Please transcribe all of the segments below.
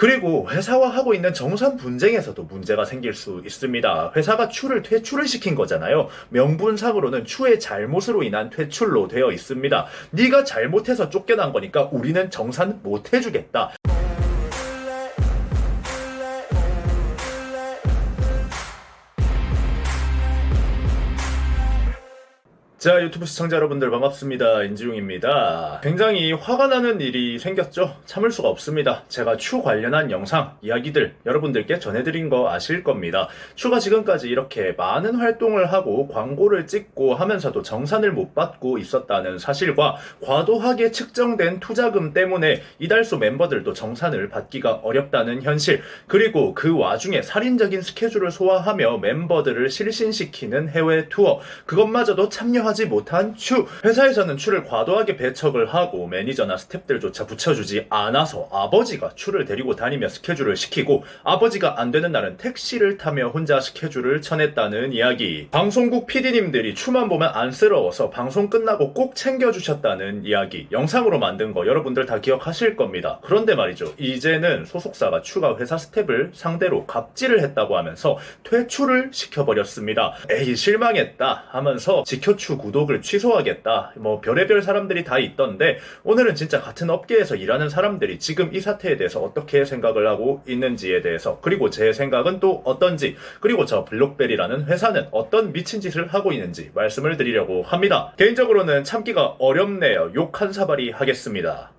그리고 회사와 하고 있는 정산 분쟁에서도 문제가 생길 수 있습니다. 회사가 추를 퇴출을 시킨 거잖아요. 명분상으로는 추의 잘못으로 인한 퇴출로 되어 있습니다. 네가 잘못해서 쫓겨난 거니까 우리는 정산 못 해주겠다. 자, 유튜브 시청자 여러분들 반갑습니다. 인지용입니다. 굉장히 화가 나는 일이 생겼죠? 참을 수가 없습니다. 제가 추 관련한 영상, 이야기들 여러분들께 전해드린 거 아실 겁니다. 추가 지금까지 이렇게 많은 활동을 하고 광고를 찍고 하면서도 정산을 못 받고 있었다는 사실과 과도하게 측정된 투자금 때문에 이달소 멤버들도 정산을 받기가 어렵다는 현실, 그리고 그 와중에 살인적인 스케줄을 소화하며 멤버들을 실신시키는 해외 투어, 그것마저도 참여 하지 못한 추. 회사에서는 추를 과도하게 배척을 하고 매니저나 스탭들조차 붙여주지 않아서 아버지가 추를 데리고 다니며 스케줄을 시키고 아버지가 안 되는 날은 택시를 타며 혼자 스케줄을 쳐냈다는 이야기. 방송국 PD님들이 추만 보면 안쓰러워서 방송 끝나고 꼭 챙겨주셨다는 이야기. 영상으로 만든 거 여러분들 다 기억하실 겁니다. 그런데 말이죠. 이제는 소속사가 추가 회사 스텝을 상대로 갑질을 했다고 하면서 퇴출을 시켜버렸습니다. 에이 실망했다 하면서 지켜추 구독을 취소하겠다. 뭐 별의별 사람들이 다 있던데 오늘은 진짜 같은 업계에서 일하는 사람들이 지금 이 사태에 대해서 어떻게 생각을 하고 있는지에 대해서 그리고 제 생각은 또 어떤지 그리고 저 블록벨이라는 회사는 어떤 미친 짓을 하고 있는지 말씀을 드리려고 합니다. 개인적으로는 참기가 어렵네요. 욕 한 사발이 하겠습니다.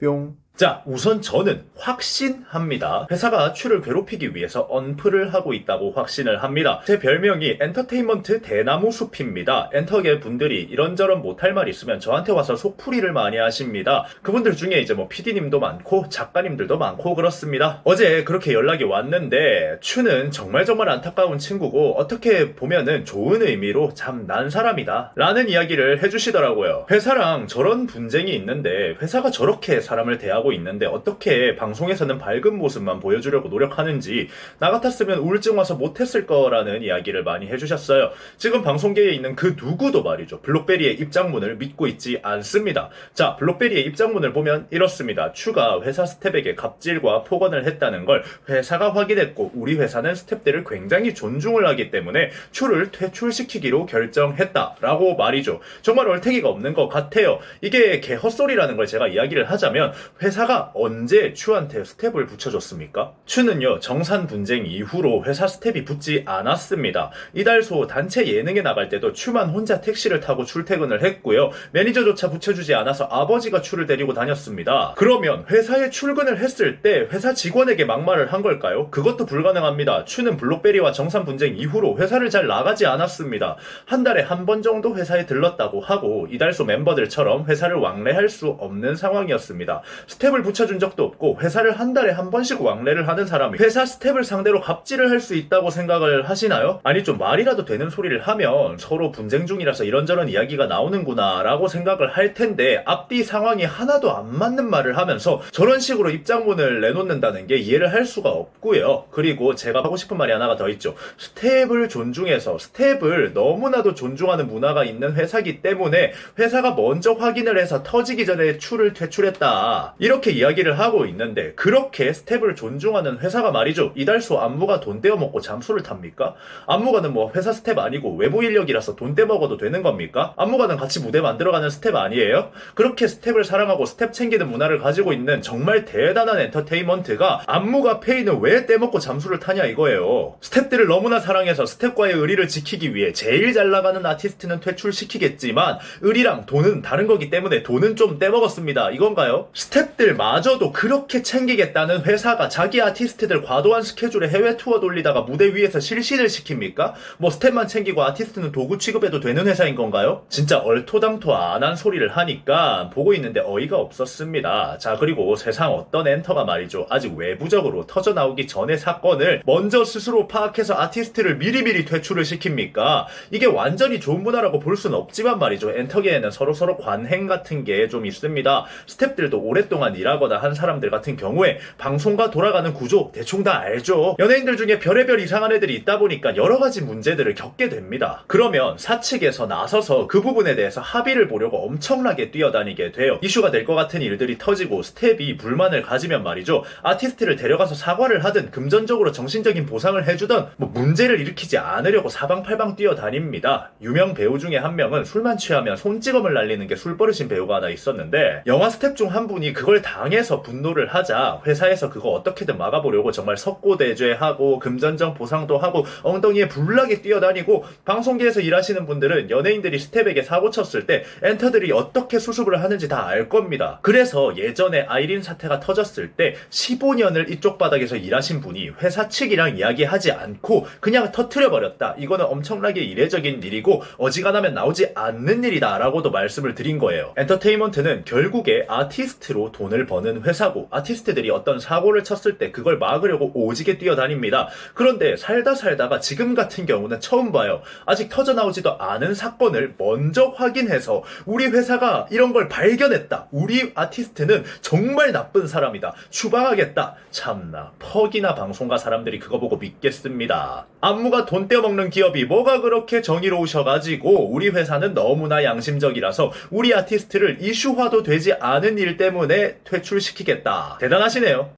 뿅. 자, 우선 저는 확신합니다. 회사가 추를 괴롭히기 위해서 언플을 하고 있다고 확신을 합니다. 제 별명이 엔터테인먼트 대나무 숲입니다. 엔터계 분들이 이런저런 못할 말 있으면 저한테 와서 속풀이를 많이 하십니다. 그분들 중에 이제 뭐 PD님도 많고 작가님들도 많고 그렇습니다. 어제 그렇게 연락이 왔는데 추는 정말 정말 안타까운 친구고 어떻게 보면은 좋은 의미로 참 난 사람이다 라는 이야기를 해주시더라고요. 회사랑 저런 분쟁이 있는데 회사가 저렇게 사람을 대하고 있는데 어떻게 방송에서는 밝은 모습만 보여주려고 노력하는지 나 같았으면 우울증 와서 못했을 거라는 이야기를 많이 해주셨어요. 지금 방송계에 있는 그 누구도 말이죠. 블록베리의 입장문을 믿고 있지 않습니다. 자, 블록베리의 입장문을 보면 이렇습니다. 추가 회사 스텝에게 갑질과 폭언을 했다는 걸 회사가 확인했고 우리 회사는 스텝들을 굉장히 존중을 하기 때문에 추를 퇴출시키기로 결정했다라고 말이죠. 정말 얼태기가 없는 것 같아요. 이게 개 헛소리라는 걸 제가 이야기를 하자면 회사 가 언제 추한테 스텝을 붙여줬습니까? 추는요 정산 분쟁 이후로 회사 스텝이 붙지 않았습니다. 이달 소 단체 예능에 나갈 때도 추만 혼자 택시를 타고 출퇴근을 했고요. 매니저조차 붙여주지 않아서 아버지가 추를 데리고 다녔습니다. 그러면 회사에 출근을 했을 때 회사 직원에게 막말을 한 걸까요? 그것도 불가능합니다. 추는 블록베리와 정산 분쟁 이후로 회사를 잘 나가지 않았습니다. 한 달에 한 번 정도 회사에 들렀다고 하고 이달소 멤버들처럼 회사를 왕래할 수 없는 상황이었습니다. 스텝 을 붙여준 적도 없고 회사를 한 달에 한 번씩 왕래를 하는 사람이 회사 스텝을 상대로 갑질을 할 수 있다고 생각을 하시나요? 아니 좀 말이라도 되는 소리를 하면 서로 분쟁 중이라서 이런저런 이야기가 나오는구나 라고 생각을 할 텐데 앞뒤 상황이 하나도 안 맞는 말을 하면서 저런 식으로 입장문을 내놓는다는 게 이해를 할 수가 없고요. 그리고 제가 하고 싶은 말이 하나가 더 있죠. 스텝을 존중해서 스텝을 너무나도 존중하는 문화가 있는 회사기 때문에 회사가 먼저 확인을 해서 터지기 전에 추를 퇴출했다. 이렇게 이야기를 하고 있는데 그렇게 스텝을 존중하는 회사가 말이죠. 이달소 안무가 돈 떼어먹고 잠수를 탑니까? 안무가는 뭐 회사 스텝 아니고 외부 인력이라서 돈 떼먹어도 되는 겁니까? 안무가는 같이 무대 만들어가는 스텝 아니에요? 그렇게 스텝을 사랑하고 스텝 챙기는 문화를 가지고 있는 정말 대단한 엔터테인먼트가 안무가 페이는 왜 떼먹고 잠수를 타냐 이거예요. 스텝들을 너무나 사랑해서 스텝과의 의리를 지키기 위해 제일 잘 나가는 아티스트는 퇴출시키겠지만 의리랑 돈은 다른 거기 때문에 돈은 좀 떼먹었습니다. 이건가요? 스텝 들마저도 그렇게 챙기겠다는 회사가 자기 아티스트들 과도한 스케줄에 해외 투어 돌리다가 무대 위에서 실신을 시킵니까? 뭐 스텝만 챙기고 아티스트는 도구 취급해도 되는 회사인 건가요? 진짜 얼토당토 안 한 소리를 하니까 보고 있는데 어이가 없었습니다. 자 그리고 세상 어떤 엔터가 말이죠. 아직 외부적으로 터져 나오기 전에 사건을 먼저 스스로 파악해서 아티스트를 미리미리 퇴출을 시킵니까? 이게 완전히 좋은 문화라고 볼 수는 없지만 말이죠. 엔터계에는 서로서로 관행 같은 게 좀 있습니다. 스텝들도 오랫동안 동안 일하거나 한 사람들 같은 경우에 방송과 돌아가는 구조 대충 다 알죠. 연예인들 중에 별의별 이상한 애들이 있다 보니까 여러 가지 문제들을 겪게 됩니다. 그러면 사측에서 나서서 그 부분에 대해서 합의를 보려고 엄청나게 뛰어다니게 돼요. 이슈가 될 것 같은 일들이 터지고 스텝이 불만을 가지면 말이죠. 아티스트를 데려가서 사과를 하든 금전적으로 정신적인 보상을 해주던 뭐 문제를 일으키지 않으려고 사방팔방 뛰어다닙니다. 유명 배우 중에 한 명은 술만 취하면 손찌검을 날리는 게 술버릇인 배우가 하나 있었는데 영화 스텝 중 한 분이 그걸 당해서 분노를 하자 회사에서 그거 어떻게든 막아보려고 정말 석고대죄하고 금전적 보상도 하고 엉덩이에 불나게 뛰어다니고 방송계에서 일하시는 분들은 연예인들이 스텝에게 사고 쳤을 때 엔터들이 어떻게 수습을 하는지 다 알 겁니다. 그래서 예전에 아이린 사태가 터졌을 때 15년을 이쪽 바닥에서 일하신 분이 회사 측이랑 이야기하지 않고 그냥 터트려 버렸다. 이거는 엄청나게 이례적인 일이고 어지간하면 나오지 않는 일이다 라고도 말씀을 드린 거예요. 엔터테인먼트는 결국에 아티스트로 돈을 버는 회사고 아티스트들이 어떤 사고를 쳤을 때 그걸 막으려고 오지게 뛰어다닙니다. 그런데 살다 살다가 지금 같은 경우는 처음 봐요. 아직 터져나오지도 않은 사건을 먼저 확인해서 우리 회사가 이런 걸 발견했다. 우리 아티스트는 정말 나쁜 사람이다. 추방하겠다. 참나. 퍽이나 방송가 사람들이 그거 보고 믿겠습니다. 안무가 돈 떼어먹는 기업이 뭐가 그렇게 정의로우셔가지고 우리 회사는 너무나 양심적이라서 우리 아티스트를 이슈화도 되지 않은 일 때문에 퇴출시키겠다. 대단하시네요.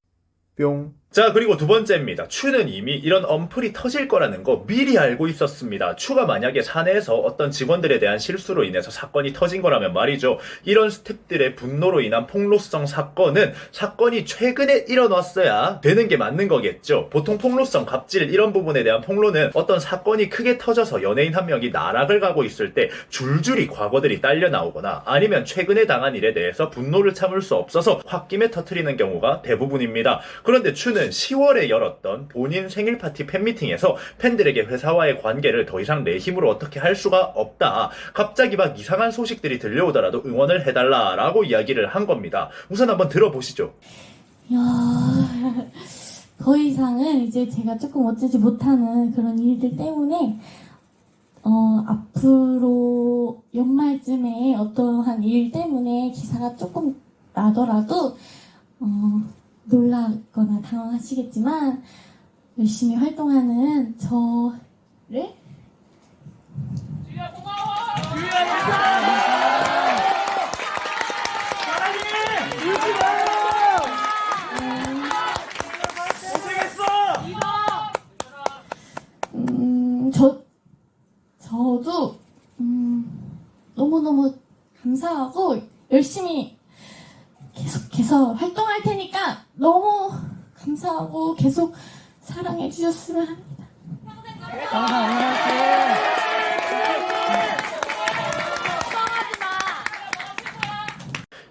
뿅. 자, 그리고 두 번째입니다. 추는 이미 이런 언플이 터질 거라는 거 미리 알고 있었습니다. 추가 만약에 사내에서 어떤 직원들에 대한 실수로 인해서 사건이 터진 거라면 말이죠. 이런 스탭들의 분노로 인한 폭로성 사건은 사건이 최근에 일어났어야 되는 게 맞는 거겠죠. 보통 폭로성, 갑질 이런 부분에 대한 폭로는 어떤 사건이 크게 터져서 연예인 한 명이 나락을 가고 있을 때 줄줄이 과거들이 딸려 나오거나 아니면 최근에 당한 일에 대해서 분노를 참을 수 없어서 홧김에 터트리는 경우가 대부분입니다. 그런데 추는 10월에 열었던 본인 생일 파티 팬미팅에서 팬들에게 회사와의 관계를 더 이상 내 힘으로 어떻게 할 수가 없다. 갑자기 막 이상한 소식들이 들려오더라도 응원을 해달라라고 이야기를 한 겁니다. 우선 한번 들어보시죠. 야, 더 이상은 이제 제가 조금 어쩌지 못하는 그런 일들 때문에 어, 앞으로 연말쯤에 어떠한 일 때문에 기사가 조금 나더라도 어, 놀라거나 당황하시겠지만 열심히 활동하는 저를 음, 저, 저도, 음, 너무너무 감사하고, 열심히 계속해서 활동할 테니까, 너무 감사하고, 계속 사랑해 주셨으면 합니다. 응원할게.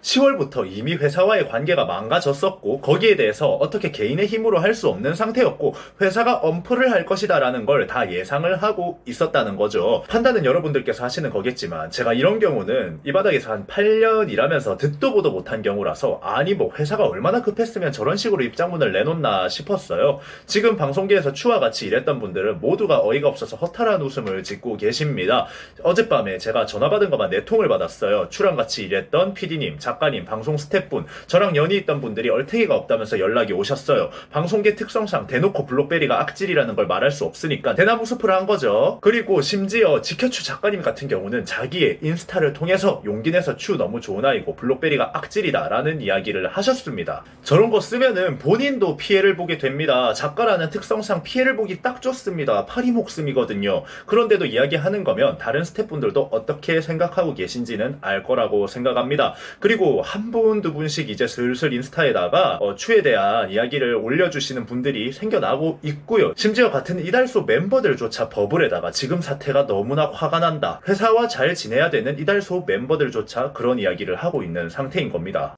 10월부터 이미 회사와의 관계가 망가졌었고 거기에 대해서 어떻게 개인의 힘으로 할 수 없는 상태였고 회사가 엄플을 할 것이다라는 걸 다 예상을 하고 있었다는 거죠. 판단은 여러분들께서 하시는 거겠지만 제가 이런 경우는 이 바닥에서 한 8년 일하면서 듣도 보도 못한 경우라서 아니 뭐 회사가 얼마나 급했으면 저런 식으로 입장문을 내놓나 싶었어요. 지금 방송계에서 추와 같이 일했던 분들은 모두가 어이가 없어서 허탈한 웃음을 짓고 계십니다. 어젯밤에 제가 전화 받은 것만 4통을 받았어요. 추랑 같이 일했던 PD님, 작 가님, 방송 스태프분, 저랑 연이 있던 분들이 얼탱이가 없다면서 연락이 오셨어요. 방송계 특성상 대놓고 블록베리가 악질이라는 걸 말할 수 없으니까 대나무 숲을 한 거죠. 그리고 심지어 지켜추 작가님 같은 경우는 자기의 인스타를 통해서 용기 내서 추 너무 좋은 아이고 블록베리가 악질이다 라는 이야기를 하셨습니다. 저런 거 쓰면은 본인도 피해를 보게 됩니다. 작가라는 특성상 피해를 보기 딱 좋습니다. 파리 목숨이거든요. 그런데도 이야기하는 거면 다른 스태프분들도 어떻게 생각하고 계신지는 알 거라고 생각합니다. 그리고 한 분, 두 분씩 이제 슬슬 인스타에다가 어, 추에 대한 이야기를 올려주시는 분들이 생겨나고 있고요. 심지어 같은 이달소 멤버들조차 버블에다가 지금 사태가 너무나 화가 난다. 회사와 잘 지내야 되는 이달소 멤버들조차 그런 이야기를 하고 있는 상태인 겁니다.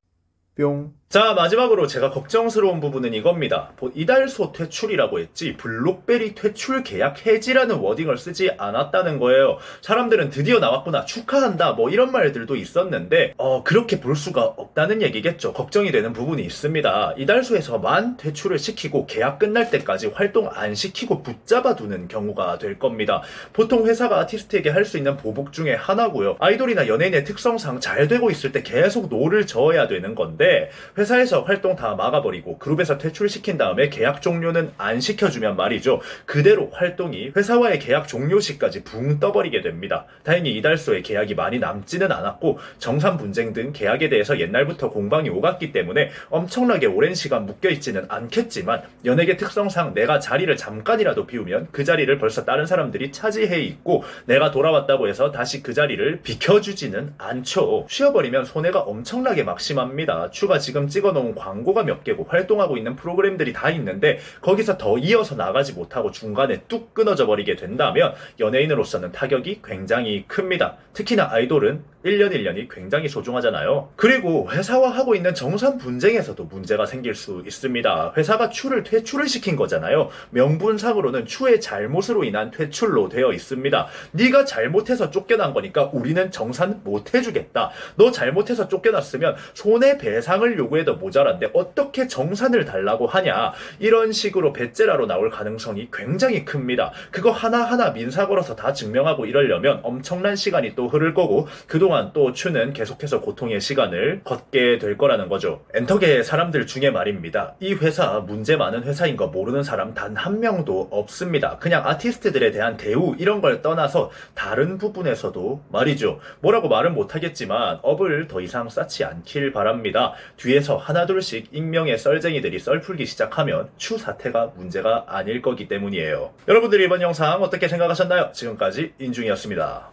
뿅. 자, 마지막으로 제가 걱정스러운 부분은 이겁니다. 보- 이달소 퇴출이라고 했지, 블록베리 퇴출 계약 해지라는 워딩을 쓰지 않았다는 거예요. 사람들은 드디어 나왔구나, 축하한다, 뭐 이런 말들도 있었는데, 어, 그렇게 볼 수가 없다는 얘기겠죠. 걱정이 되는 부분이 있습니다. 이달소에서만 퇴출을 시키고 계약 끝날 때까지 활동 안 시키고 붙잡아 두는 경우가 될 겁니다. 보통 회사가 아티스트에게 할 수 있는 보복 중에 하나고요. 아이돌이나 연예인의 특성상 잘 되고 있을 때 계속 노를 저어야 되는 건데, 회사에서 활동 다 막아버리고 그룹에서 퇴출시킨 다음에 계약 종료는 안 시켜주면 말이죠. 그대로 활동이 회사와의 계약 종료 시까지 붕 떠버리게 됩니다. 다행히 이달소에 계약이 많이 남지는 않았고 정산 분쟁 등 계약에 대해서 옛날부터 공방이 오갔기 때문에 엄청나게 오랜 시간 묶여있지는 않겠지만 연예계 특성상 내가 자리를 잠깐이라도 비우면 그 자리를 벌써 다른 사람들이 차지해 있고 내가 돌아왔다고 해서 다시 그 자리를 비켜주지는 않죠. 쉬어버리면 손해가 엄청나게 막심합니다. 추가 지금 찍어놓은 광고가 몇 개고 활동하고 있는 프로그램들이 다 있는데 거기서 더 이어서 나가지 못하고 중간에 뚝 끊어져 버리게 된다면 연예인으로서는 타격이 굉장히 큽니다. 특히나 아이돌은 1년 1년이 굉장히 소중하잖아요. 그리고 회사와 하고 있는 정산 분쟁에서도 문제가 생길 수 있습니다. 회사가 추를 퇴출을 시킨 거잖아요. 명분상으로는 추의 잘못으로 인한 퇴출로 되어 있습니다. 네가 잘못해서 쫓겨난 거니까 우리는 정산 못 해주겠다. 너 잘못해서 쫓겨났으면 손해배상을 요구해도 모자란데 어떻게 정산을 달라고 하냐. 이런 식으로 배째라로 나올 가능성이 굉장히 큽니다. 그거 하나하나 민사 걸어서 다 증명하고 이러려면 엄청난 시간이 또 흐를 거고 그 동안 또 추는 계속해서 고통의 시간을 걷게 될 거라는 거죠. 엔터계 사람들 중에 말입니다. 이 회사 문제 많은 회사인 거 모르는 사람 단 한 명도 없습니다. 그냥 아티스트들에 대한 대우 이런 걸 떠나서 다른 부분에서도 말이죠. 뭐라고 말은 못하겠지만 업을 더 이상 쌓지 않길 바랍니다. 뒤에서 하나둘씩 익명의 썰쟁이들이 썰풀기 시작하면 추 사태가 문제가 아닐 거기 때문이에요. 여러분들이 이번 영상 어떻게 생각하셨나요? 지금까지 인중이었습니다.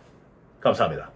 감사합니다.